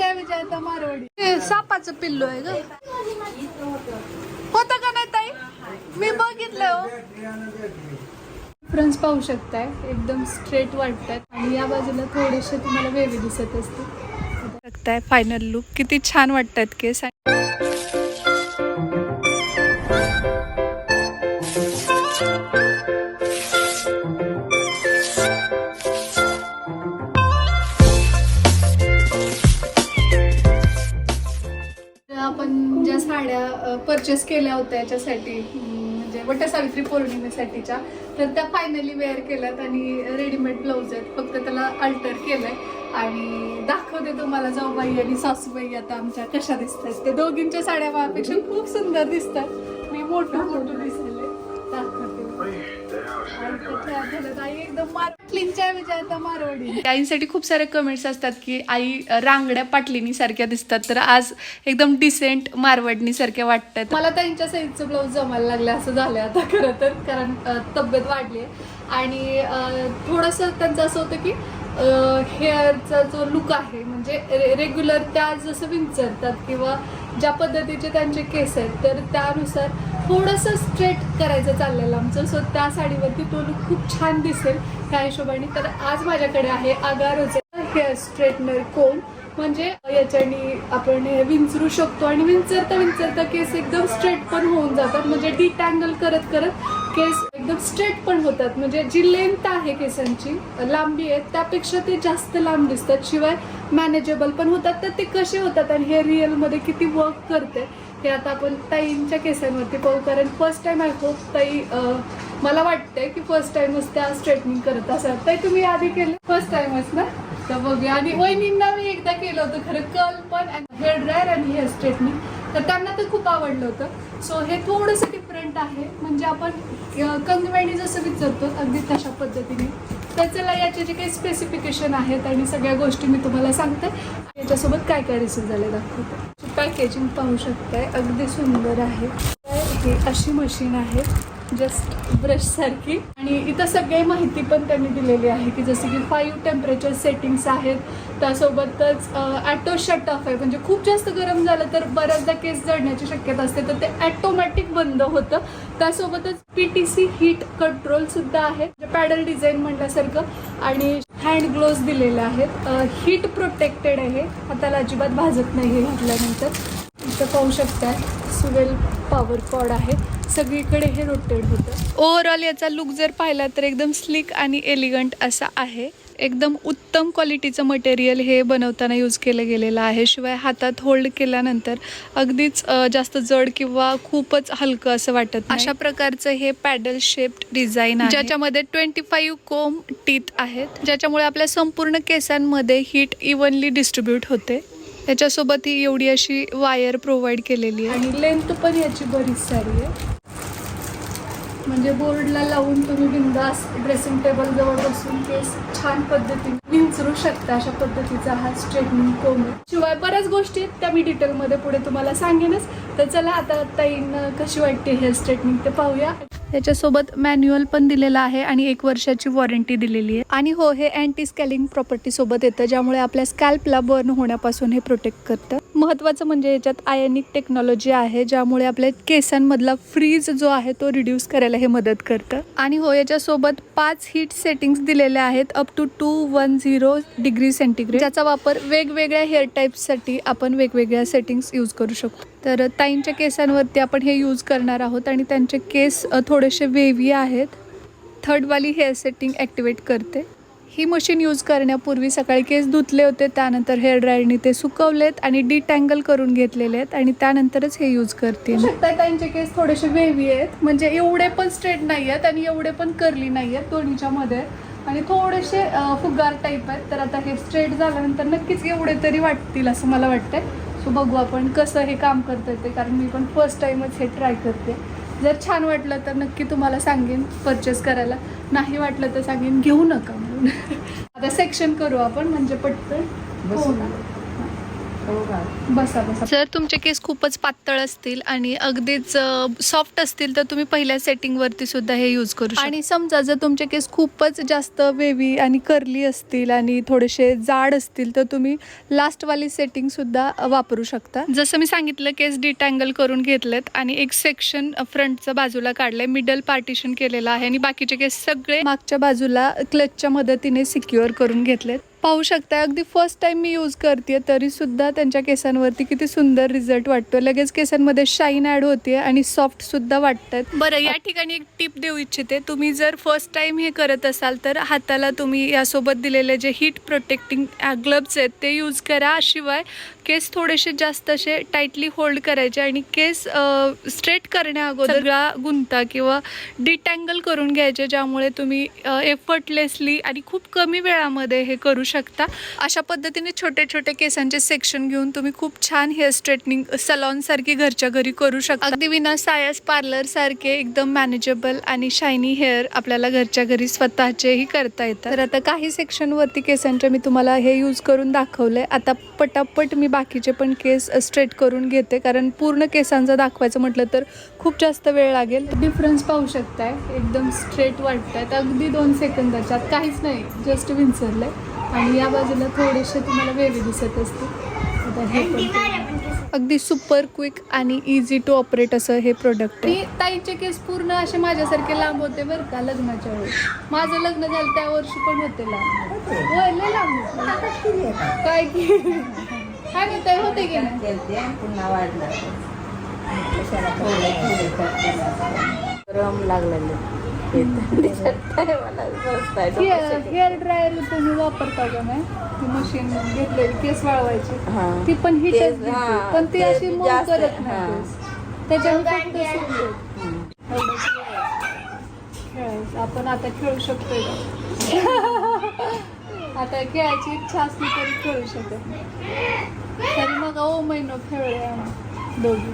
टाकलींच्या विजयाचा मारवाडी. हे सापाचं पिल्लू आहे ग. होतं का नाही ताई? मी बघितलं हो. पाहू शकताय. एकदम स्ट्रेट वाटतात. आणि या बाजूला थोडेसे तुम्हाला वेवी दिसत असते बघताय फायनल लुक किती छान वाटतात केस. आपण साड्या परचेस केल्या होत्या याच्यासाठी म्हणजे वटसावित्री पौर्णिमेसाठीच्या. तर त्या फायनली वेअर केल्यात आणि रेडीमेड ब्लाऊज आहेत. फक्त त्याला अल्टर केलंय. आणि दाखवते तुम्हाला जाऊबाई आणि सासूबाई आता आमच्या कशा दिसतात ते दोघींच्या साड्या माझ्यापेक्षा खूप सुंदर दिसतात. मी मोठं मोठं दिसले आईंसाठी खूप सारे कमेंट्स असतात की आई रांगड्या पाटलीनी सारख्या दिसतात. तर आज एकदम डिसेंट मारवडणी सारख्या वाटतात. मला त्यांच्या साईजचं ब्लाऊज जमायला लागलं असं झालं आता खरं तर कारण तब्येत वाढली आहे आणि थोडंसं त्यांचं असं होतं की हेअरचा जो लुक आहे म्हणजे रेग्युलर त्या जसं विंचरतात किंवा ज्या पद्धतीचे त्यांचे केस आहेत तर त्यानुसार थोडंसं स्ट्रेट करायचं चाललेलं आमचं. सो त्या साडीवरती तो लुक खूप छान दिसेल त्या हिशोबाने. तर आज माझ्याकडे आहे आगारोचे हेअर स्ट्रेटनर कोम म्हणजे याच्याने आपण हे विंचरू शकतो आणि विंचरता विंचरता केस एकदम स्ट्रेट पण होऊन जातात. म्हणजे डिटँगल करत करत केस एकदम स्ट्रेट पण होतात. म्हणजे जी लेंथ आहे केसांची लांबी आहे त्यापेक्षा ते जास्त लांब दिसतात. शिवाय मॅनेजेबल पण होतात तर ते कसे होतात आणि हे रिअलमध्ये किती वर्क करते हे आता आपण ताईंच्या केसांवरती पाहू. कारण फर्स्ट टाइम आय होप ताई मला वाटतंय की फर्स्ट टाइमच त्या स्ट्रेटनिंग करत असाल. ताई तुम्ही आधी केलं? फर्स्ट टाइमच ना? तर बघूया. आणि वहिनींना मी एकदा केलं होतं खरं कर्ल पण हेअर ड्रायर आणि हेअर स्ट्रेटनिंग तर त्यांना ते खूप आवडलं होतं. सो हे थोडंसं डिफरंट आहे. म्हणजे आपण कंगवेणी जसं विचारतो अगदी तशा पद्धतीने. तर चला याचे जे काही स्पेसिफिकेशन आहेत आणि सगळ्या गोष्टी मी तुम्हाला सांगते. याच्यासोबत काय काय रिसिव्ह झाले दाखवते. पॅकेजिंग पाहू शकताय? अगदी सुंदर आहे. हे अशी मशीन आहे. जस्ट ब्रश सारखी आणि इथं सगळी माहिती पण त्यांनी दिलेली आहे की जसं की फाईव्ह टेम्परेचर सेटिंग्स आहेत. त्यासोबतच ॲटो शट ऑफ आहे. म्हणजे खूप जास्त गरम झालं तर बऱ्याचदा केस जळण्याची शक्यता असते. तर ते ॲटोमॅटिक बंद होतं. त्यासोबतच P T C heat control सुद्धा आहे. म्हणजे पॅडल डिझाईन म्हटल्यासारखं. आणि हँड ग्लोव्ज दिलेले आहेत. हीट प्रोटेक्टेड आहे. हाताला अजिबात भाजत नाही घातल्यानंतर. इथं पाहू शकता सुवेल पॉवर कॉड आहे. सगळीकडे हे रोटेट होतं. ओव्हरऑल याचा लुक जर पाहिला तर एकदम स्लिक आणि एलिगंट असा आहे. एकदम उत्तम क्वालिटीचं मटेरियल हे बनवताना यूज केलं गेलेलं आहे. शिवाय हातात होल्ड केल्यानंतर अगदीच जास्त जड किंवा खूपच हलकं असं वाटत. अशा प्रकारचं हे पॅडल शेप्ड डिझाईन आहे. ज्याच्यामध्ये ट्वेंटी फाईव्ह कोम टीथ आहेत. ज्याच्यामुळे आपल्या संपूर्ण केसांमध्ये हीट इव्हनली डिस्ट्रीब्यूट होते. याच्यासोबत ही एवढी अशी वायर प्रोव्हाइड केलेली आहे. आणि लेंथ पण याची बरीच सारी आहे. म्हणजे बोर्डला लावून तुम्ही बिंदास ड्रेसिंग टेबल जवळ बसून केस छान पद्धतीने विंचरू शकता अशा पद्धतीचा हा स्ट्रेटनिंग कोम शिवाय बऱ्याच गोष्टी आहेत त्या मी डिटेलमध्ये पुढे तुम्हाला सांगेनच. तर चला आता ताईन कशी वाटते हेअर स्ट्रेटनिंग ते पाहूया. याच्यासोबत मॅन्युअल पण दिलेलं आहे आणि एक वर्षाची वॉरंटी दिलेली आहे. आणि हो हे अँटी स्कॅलिंग प्रॉपर्टी सोबत येतं ज्यामुळे आपल्या स्कॅल्पला बर्न होण्यापासून हे प्रोटेक्ट करतं. महत्त्वाचं म्हणजे याच्यात आयनिक टेक्नॉलॉजी आहे ज्यामुळे आपल्या केसांमधला फ्रीज जो आहे तो रिड्यूस करायला हे मदत करतं. आणि हो याच्यासोबत पाच हीट सेटिंग्स दिलेल्या आहेत up to two one zero degree centigrade ज्याचा वापर वेगवेगळ्या हेअर टाईपसाठी आपण वेगवेगळ्या सेटिंग्स यूज करू शकतो. तर ताईंच्या केसांवरती आपण हे यूज करणार आहोत आणि त्यांचे केस थोडेसे वेवी आहेत. थर्डवाली हेअर सेटिंग ॲक्टिवेट करते. ही मशीन यूज करण्यापूर्वी सकाळी केस धुतले होते त्यानंतर हेअर ड्रायरने ते सुकवलेत आणि डिटँगल करून घेतलेले आहेत आणि त्यानंतरच हे यूज करते त्यांचे केस थोडेसे वेवी आहेत म्हणजे एवढे पण स्ट्रेट नाही आहेत आणि एवढे पण करली नाही आहेत दोन्हीच्या मध्ये. आणि थोडेसे फुगार टाईप आहेत तर आता हे स्ट्रेट झाल्यानंतर नक्कीच एवढे तरी वाटतील असं मला वाटतंय. सो बघू आपण कसं हे काम करतं ते कारण मी पण फर्स्ट टाईमच हे ट्राय करते. जर छान वाटलं तर नक्की तुम्हाला सांगेन परचेस करायला. नाही वाटलं तर सांगेन घेऊ नका. आता सेक्शन करू आपण म्हणजे पटकन हो ना. बसा बसा. जर तुमचे केस खूपच पातळ असतील आणि अगदीच सॉफ्ट असतील तर तुम्ही पहिल्या सेटिंग वरती सुद्धा हे यूज करू शकता. आणि समजा जर तुमचे केस खूपच जास्त वेवी आणि करली असतील आणि थोडेसे जाड असतील तर तुम्ही लास्ट वाली सेटिंग सुद्धा वापरू शकता. जसं मी सांगितलं केस डिटँगल करून घेतलेत आणि एक सेक्शन फ्रंटचं बाजूला काढलंय मिडल पार्टिशन केलेलं आहे आणि बाकीचे केस सगळे मागच्या बाजूला क्लचच्या मदतीने सिक्युअर करून घेतलेत. पाहू शकता अगदी फर्स्ट टाइम मी यूज करते तरीसुद्धा त्यांच्या केसांवरती किती सुंदर रिझल्ट वाटतो लगेच केसांमध्ये शाईन ॲड होते आणि सॉफ्ट सुद्धा वाटतात बरं या ठिकाणी एक टिप देऊ इच्छिते. तुम्ही जर फर्स्ट टाइम हे करत असाल तर हाताला तुम्ही यासोबत दिलेले जे हीट प्रोटेक्टिंग ग्लब्स आहेत ते यूज करा. शिवाय केस थोडेसे जास्त असे टाईटली होल्ड करायचे आणि केस स्ट्रेट करण्या अगोदर सगळा गुंता किंवा डिटँगल करून घ्यायचे ज्यामुळे तुम्ही एफर्टलेसली आणि खूप कमी वेळामध्ये हे करू शकता. अशा पद्धतीने छोटे छोटे केसांचे सेक्शन घेऊन तुम्ही खूप छान हेअर स्ट्रेटनिंग सलॉन सारखी घरच्या घरी करू शकता. अगदी विना सायस पार्लर सारखे एकदम मॅनेजेबल आणि शायनी हेअर आपल्याला घरच्या घरी स्वतःचेही करता येतात. तर आता काही सेक्शन वरती केसांचे मी तुम्हाला हे यूज करून दाखवलंय. आता पटापट मी बाकीचे पण केस स्ट्रेट करून घेते. कारण पूर्ण केसांचा दाखवायचं म्हटलं तर खूप जास्त वेळ लागेल. डिफरन्स पाहू शकताय. एकदम स्ट्रेट वाटतात अगदी दोन सेकंदाच्या आत. काहीच नाही. जस्ट विंचरलंय. आणि या बाजूला थोडेसे तुम्हाला वेगळे दिसत असतील. अगदी सुपर क्विक आणि इझी टू ऑपरेट असं हे प्रोडक्ट मी ताईचे केस पूर्ण असे माझ्यासारखे लांब होते बरं का लग्नाच्या वेळी. माझं लग्न झालं त्या वर्षी पण होते लांब. होय लय लांब काय की काय नाही ताई होते की नाही? केलते पुन्हा करते गरम लागलेले. हेअर ड्रायर तुम्ही वापरता का नाही? ती मशीन घेतलेली केस वाळवायची. हा. ती पण हिटच हा, पण ती अशी मऊ जास्त, करत. नाही त्याच्यामुळे आपण आता खेळू शकतोय का? आता खेळायची इच्छा असली तरी खेळू शकत नाही. तरी मग ओ महिनो खेळूया दोघी.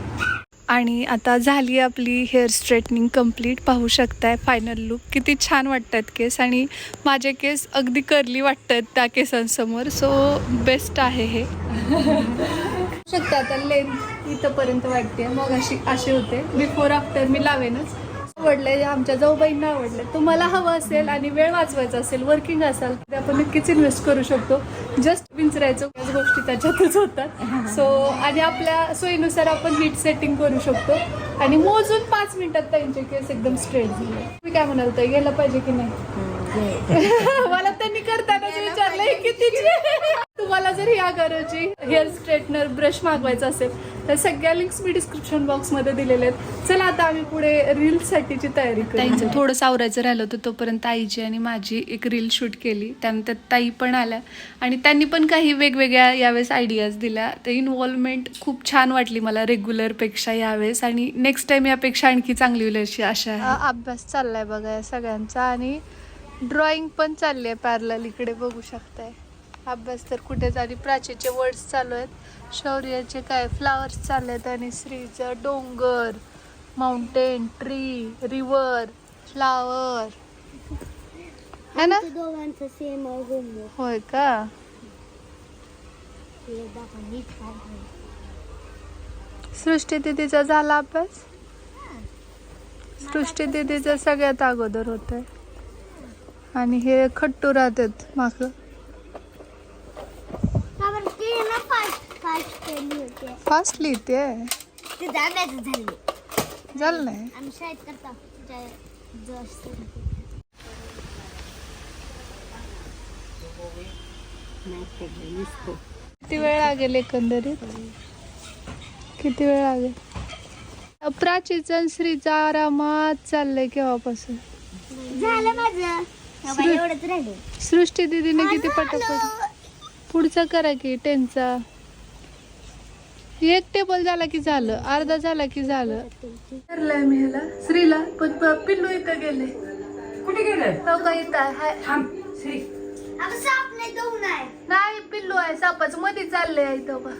आणि आता झाली आपली हेअर स्ट्रेटनिंग कंप्लीट. पाहू शकताय फायनल लुक किती छान वाटतात केस आणि माझे केस अगदी करली वाटतात त्या केसांसमोर. सो बेस्ट आहे हे. शकता आता लेंथ इथंपर्यंत वाटते. मग अशी अशी होते. बिफोर आफ्टर मी लावेनच. आवडले आमच्या जाऊबाईंना आवडले तुम्हाला हवं असेल आणि वेळ वाचवायचा असेल वर्किंग असाल तर आपण नक्कीच इन्व्हेस्ट करू शकतो. जस्ट विंचरायचं याच गोष्टी त्याच्यातच होतात. सो आणि आपल्या सोयीनुसार आपण हीट सेटिंग करू शकतो. आणि मोजून पाच मिनिटात त्यांचे केस एकदम स्ट्रेट झाले. तुम्ही काय म्हणाल तर गेलं पाहिजे की नाही? मला त्यांनी करतानाच विचारलं "हे कितीचे तुम्हाला जर या गरजी हेअर स्ट्रेटनर ब्रश मागवायचा असेल तर सगळ्या लिंक्स मी डिस्क्रिप्शन बॉक्समध्ये दिलेले आहेत. चला आता आम्ही पुढे रील साठीची तयारी ताईंचं थोडं आवरायचं राहिलं होतं तोपर्यंत आईची आणि माझी एक रील शूट केली. त्यानंतर ताई पण आल्या. आणि त्यांनी पण काही वेगवेगळ्या यावेळेस आयडियाज दिल्या. तर इन्व्हॉल्वमेंट खूप छान वाटली मला रेग्युलरपेक्षा यावेळेस. आणि नेक्स्ट टाइम यापेक्षा आणखी चांगली होईल अशी आशा आहे. अभ्यास चाललाय बघा या सगळ्यांचा. आणि ड्रॉइंग पण चालली आहे पॅरलल इकडे बघू शकताय. अभ्यास तर कुठेच आणि प्राचीचे वर्ड्स चालू आहेत. शौर्याचे काय? फ्लावर्स चालले आहेत आणि श्रीचं डोंगर माउंटेन ट्री रिव्हर फ्लावर है ना? दोघांचं सेम होय का? सृष्टी दिदीचा झाला अभ्यास? सृष्टी दिदीचा सगळ्यात अगोदर होत आणि हे खट्टू राहतात माग ते ना फास्ट फास्ट केली होती फास्ट लिहिते. ते झाले. झालं नाही. आम्ही शाळेत करता. जास्त किती वेळ लागेल एकंदरीत? किती वेळ लागेल? प्राचीचं श्रीचा आरामात चाललंय केव्हापासून? झालं माझं. बाबा, एवढंच राहिले सृष्टी दिदीने किती पटापट पुढचा करा की टेनचा एक टेबल झाला की झालं अर्धा झाला की झालं. ठरलंय मी ह्याला श्रीला पण प- पिल्लू इथं गेले. कुठे गेलं हो का इथं आहे? हाय. थांब श्री. आता साप नाही दोन आहे. नाही पिल्लू आहे सापाच मध्ये चाललंय इथं का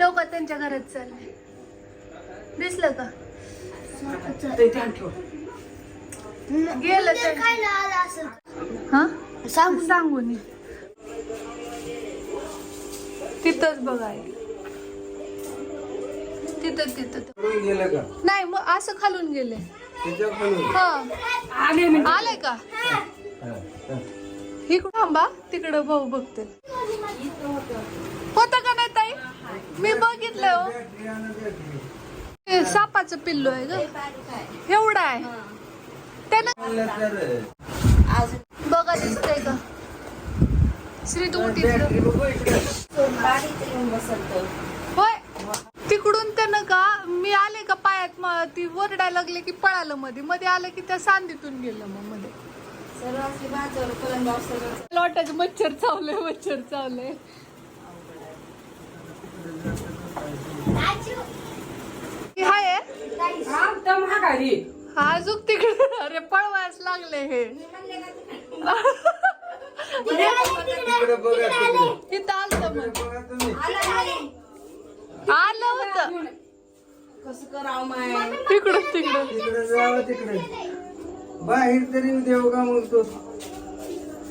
तो का त्यांच्या घरात चाललंय दिसलं का? ते ध्यान ठेव. गेलं ते ते. खायला आलं असं. हा? सांगू सांगून ये. तिथंच बघाय तिथं तिथं खालून गेलं का? नाही मग असं खालून गेले. त्याच्या खालून? हा. आले मी. आले का? हा, हा. इकडं थांबा तिकडं भाऊ बघते होतं का नाही ताई? मी बघितलं हो. बॅटरी आणा बॅटरी. हे सापाचं पिल्लू आहे ग. एवढा आहे. त्यानं म्हणलं तर बघा दिसतंय का श्री तू उठ इकडं. बॅटरी बघू इकडे. होय तिकडून त्यानं का मी आले का पायात मग ती वरडायला लागले की पळालं मध्ये मध्ये आलं की त्या सांदीतून गेलं मग मध्ये वाटायचं मच्छर चावलंय मच्छर चावलंय. हे हाय? हा अजून तिकडे. अरे पळवायच लागले हे. इथं आलं मग. आलं होतं. कसं करावं माय? तिकडं तिकडं. तिकडे जावं तिकडे. बाहेर तरी देऊ का मग तो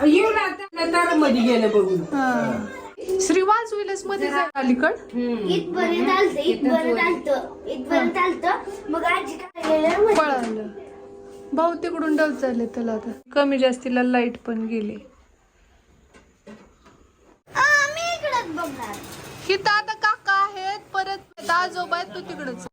येऊ ना तारमध्ये गेलं बघून. हा. श्री वाजविलसमध्ये अलीकड? इथपर्यंत आलतं इथपर्यंत आलतं इथपर्यंत आलतं मग आजी काय गेलं मध्ये. पळालं भाऊ तिकडून डब झाले त्याला आता. कमी जास्तीला लाइट पण गेली. आ, मी इकडंच बघणार. इथं आता परत आहेत परत आजोबा आहेत तू तिकडच.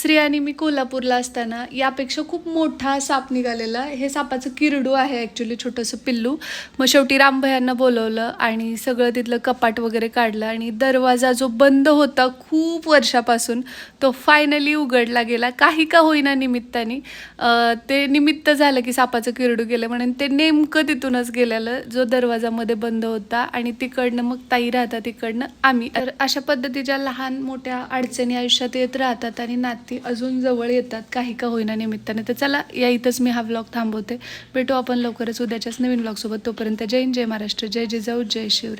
श्री आणि मी कोल्हापूरला असताना यापेक्षा खूप मोठा साप निघालेला. हे सापाचं किरडू आहे ॲक्च्युली छोटंसं पिल्लू. मग शेवटी रामभयांना बोलवलं आणि सगळं तिथलं कपाट वगैरे काढलं आणि दरवाजा जो बंद होता खूप वर्षापासून तो फायनली उघडला गेला. काही का होईना निमित्ताने. ते निमित्त झालं की सापाचं किरडू गेलं म्हणून ते नेमकं तिथूनच गेलेलं जो दरवाजामध्ये बंद होता आणि तिकडनं मग ताई राहतात तिकडनं आम्ही. तर अशा पद्धतीच्या लहान मोठ्या अडचणी आयुष्यात येत राहतात आणि नाते अजून जवळ येतात काही का होईना निमित्ताने. तर चला या इथंच मी हा व्लॉग थांबवते. भेटू आपण लवकरच उद्याच्याच नवीन व्लॉगसोबत तोपर्यंत जय हिंद, जय महाराष्ट्र जय जिजाऊ जय शिवराय.